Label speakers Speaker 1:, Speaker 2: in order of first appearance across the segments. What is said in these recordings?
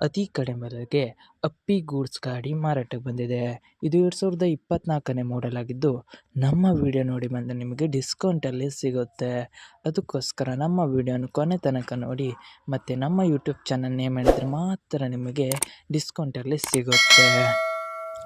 Speaker 1: ಅತಿ ಕಡಿಮೆ ಬೆಲೆಗೆ ಅಪ್ಪಿ ಗೂಡ್ಸ್ ಗಾಡಿ ಮಾರಾಟಕ್ಕೆ ಬಂದಿದೆ. ಇದು ಎರಡು ಸಾವಿರದ ಇಪ್ಪತ್ತ್ನಾಲ್ಕನೇ ಮಾಡೆಲ್ ಆಗಿದ್ದು, ನಮ್ಮ ವಿಡಿಯೋ ನೋಡಿ ಬಂದರೆ ನಿಮಗೆ ಡಿಸ್ಕೌಂಟಲ್ಲಿ ಸಿಗುತ್ತೆ. ಅದಕ್ಕೋಸ್ಕರ ನಮ್ಮ ವಿಡಿಯೋನ ಕೊನೆ ತನಕ ನೋಡಿ, ಮತ್ತು ನಮ್ಮ ಯೂಟ್ಯೂಬ್ ಚಾನಲ್ ನೇಮ್ ಹೇಳಿದ್ರೆ ಮಾತ್ರ ನಿಮಗೆ ಡಿಸ್ಕೌಂಟಲ್ಲಿ ಸಿಗುತ್ತೆ.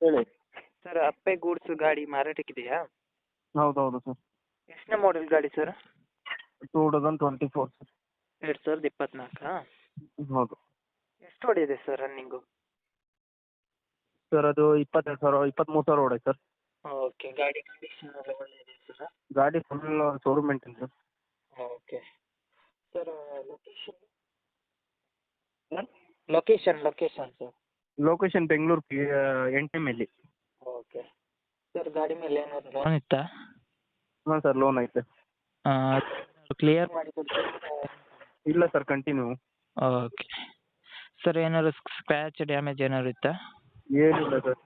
Speaker 2: ಹೇಳಿ.
Speaker 1: ಸರ್ ಅಪ್ಪೆ ಗೂಡ್ಸ್ ಗಾಡಿ ಮಾರಾಟಕ್ಕಿದೆಯಾ
Speaker 2: ಹೌದೌದು ಸರ್
Speaker 1: ಎಷ್ಟನೇ ಮಾಡೆಲ್ ಗಾಡಿ sir
Speaker 2: two thousand twenty four sir
Speaker 1: ಎರಡು ಸಾವಿರದ ಇಪ್ಪತ್ತ್ನಾಲ್ಕಾ
Speaker 2: ಹೌದು.
Speaker 1: ಎಷ್ಟು ಹೊಡಿದೆ ಸರ್ ರನ್ನಿಂಗು
Speaker 2: ಸರ್ ಅದು ಇಪ್ಪತ್ತೆರಡು ಸಾವಿರ ಇಪ್ಪತ್ತ್ಮೂರು ಸಾವಿರ ಹೊಡೆ ಸರ್
Speaker 1: ಓಕೆ ಗಾಡಿ ಕಂಡೀಷನ್ ಎಲ್ಲ ಒಳ್ಳೆಯದೇ ಸರ್
Speaker 2: ಗಾಡಿ full showroom maintain sir
Speaker 1: okay sir location location location sir
Speaker 2: location Bengaluru P N T ಎಲ್ಲಿ
Speaker 1: ಓಕೆ ಸರ್ ಗಾಡಿ ಮೇಲೆ ಏನಾದ್ರು ಲೋನ್ ಇತ್ತಾ?
Speaker 2: ಹಾಂ ಸರ್ ಲೋನ್ ಐತೆ.
Speaker 1: ಕ್ಲಿಯರ್ ಮಾಡಿ
Speaker 2: ಇಲ್ಲ ಸರ್ ಕಂಟಿನ್ಯೂ
Speaker 1: ಓಕೆ ಸರ್ ಏನಾದ್ರು ಸ್ಕ್ರ್ಯಾಚ್ ಡ್ಯಾಮೇಜ್ ಏನಾದ್ರು ಇತ್ತಾ?
Speaker 2: ಏನಿಲ್ಲ ಸರ್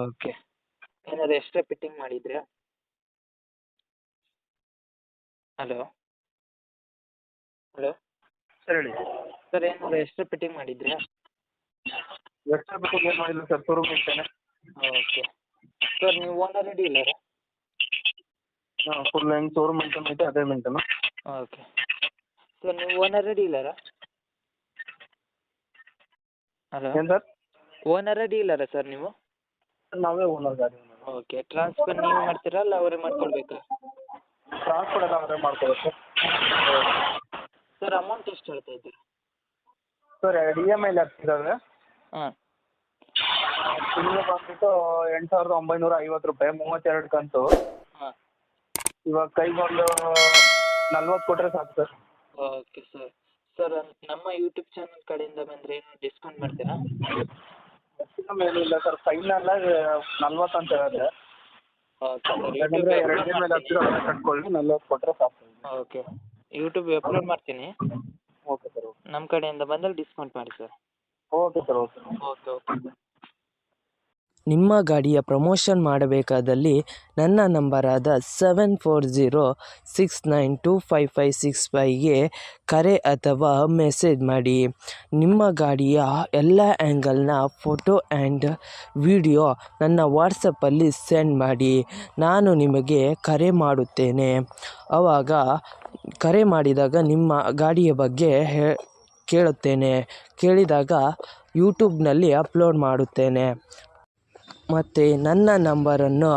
Speaker 1: ಓಕೆ ಏನಾದ್ರು ಎಕ್ಸ್ಟ್ರಾ ಫಿಟ್ಟಿಂಗ್ ಮಾಡಿದ್ರಾ? ಹಲೋ ಹಲೋ
Speaker 2: ಸರ್ ಹೇಳಿ.
Speaker 1: ಸರ್ ಏನಾದ್ರು ಎಕ್ಸ್ಟ್ರಾ ಫಿಟ್ಟಿಂಗ್ ಮಾಡಿದ್ರಾ?
Speaker 2: ಎಷ್ಟು ಬೇಕು ಏನು ಮಾಡಿಲ್ಲ ಸರ್ ಶೋರೂಮ್
Speaker 1: ಓಕೆ ಸರ್ ನೀವು ಓನರ್ ಡೀಲರಾ
Speaker 2: ಹಾಂ ಫುಲ್ ಹೆಂಗೆ ಶೋರೂಮ್ ಮೇಂಟೈನ್ ಐತೆ ಅದೇ ಮೇಂಟೈನು
Speaker 1: ಓಕೆ ಸರ್ ನೀವು ಓನರ್ ಡೀಲರಾ ಹಲೋ
Speaker 2: ಏನು ಸರ್
Speaker 1: ಓನರ್ ರೆಡಿ ಡೀಲರಾ ಸರ್ ನೀವು?
Speaker 2: ನಾವೇ ಓನರ್ ಗಾಡಿ
Speaker 1: ಓಕೆ ಟ್ರಾನ್ಸ್ಫರ್ ನೀವು ಮಾಡ್ತೀರಾ ಅಲ್ಲ ಅವರೇ ಮಾಡ್ಕೊಳ್ಬೇಕಾ?
Speaker 2: ಟ್ರಾನ್ಸ್ಫರ್ ಎಲ್ಲ ಅವರೇ ಮಾಡ್ಕೊಬೇಕು ಸರ್
Speaker 1: ಅಮೌಂಟ್ ಎಷ್ಟು ಹೇಳ್ತಾ ಇದ್ದೀರಾ?
Speaker 2: ಸರ್ ಇ ಎಂ ಐಲಿ ಹಾಕ್ತಿದ್ದಾರೆ
Speaker 1: ಹಾಂ.
Speaker 2: ತಿಂಗಳು ಬಂದ್ಬಿಟ್ಟು ಎಂಟು ಸಾವಿರದ ಒಂಬೈನೂರ ಐವತ್ತು ರೂಪಾಯಿ ಮೂವತ್ತೆರಡು ಕಂತು.
Speaker 1: ಹಾಂ.
Speaker 2: ಇವಾಗ ಕೈಗೊಂದು ನಲ್ವತ್ತು ಕೊಟ್ಟರೆ ಸಾಕು ಸರ್.
Speaker 1: Okay sir. ಸರ್ ನಮ್ಮ ಯೂಟ್ಯೂಬ್ ಚಾನಲ್ ಕಡೆಯಿಂದ ಬಂದರೆ ಏನು ಡಿಸ್ಕೌಂಟ್ ಮಾಡ್ತೀರಾ?
Speaker 2: ಏನಿಲ್ಲ ಸರ್. ಫೈನಲ್ ನಲ್ವತ್ತು ಅಂತ ಹೇಳಿದ್ರೆ ಯಾಕಂದರೆ ಎರಡು ದಿನ ಮೇಲೆ ಹತ್ತಿರ ಕಟ್ಕೊಳ್ಳಿ ನಲ್ವತ್ತು ಕೊಟ್ಟರೆ ಸಾಕು.
Speaker 1: ಓಕೆ. ಯೂಟ್ಯೂಬ್ ಅಪ್ಲೋಡ್ ಮಾಡ್ತೀನಿ.
Speaker 2: Okay sir okay.
Speaker 1: ನಮ್ಮ ಕಡೆಯಿಂದ ಬಂದ್ರೆ ಡಿಸ್ಕೌಂಟ್ ಮಾಡಿ sir.
Speaker 2: Okay sir okay
Speaker 1: okay okay ನಿಮ್ಮ ಗಾಡಿಯ ಪ್ರಮೋಷನ್ ಮಾಡಬೇಕಾದಲ್ಲಿ ನನ್ನ ನಂಬರಾದ seven four zero six nine two five five six ಫೈವ್ಗೆ ಕರೆ ಅಥವಾ ಮೆಸೇಜ್ ಮಾಡಿ. ನಿಮ್ಮ ಗಾಡಿಯ ಎಲ್ಲ ಆ್ಯಂಗಲ್ನ ಫೋಟೋ ಆ್ಯಂಡ್ ವಿಡಿಯೋ ನನ್ನ ವಾಟ್ಸಪ್ಪಲ್ಲಿ ಸೆಂಡ್ ಮಾಡಿ. ನಾನು ನಿಮಗೆ ಕರೆ ಮಾಡುತ್ತೇನೆ. ಆವಾಗ ಕರೆ ಮಾಡಿದಾಗ ನಿಮ್ಮ ಗಾಡಿಯ ಬಗ್ಗೆ ಹೇ ಕೇಳುತ್ತೇನೆ. ಕೇಳಿದಾಗ ಯೂಟ್ಯೂಬ್ನಲ್ಲಿ ಅಪ್ಲೋಡ್ ಮಾಡುತ್ತೇನೆ. ಮತ್ತು ನನ್ನ ನಂಬರನ್ನು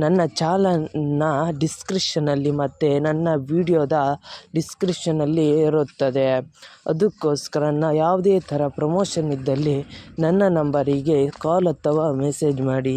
Speaker 1: ನನ್ನ ಚಾನಲ್ನ ಡಿಸ್ಕ್ರಿಪ್ಷನಲ್ಲಿ ಮತ್ತು ನನ್ನ ವಿಡಿಯೋದ ಡಿಸ್ಕ್ರಿಪ್ಷನಲ್ಲಿ ಇರುತ್ತದೆ. ಅದಕ್ಕೋಸ್ಕರ ನಾನು ಯಾವುದೇ ಥರ ಪ್ರಮೋಷನ್ ಇದ್ದಲ್ಲಿ ನನ್ನ ನಂಬರಿಗೆ ಕಾಲ್ ಅಥವಾ ಮೆಸೇಜ್ ಮಾಡಿ.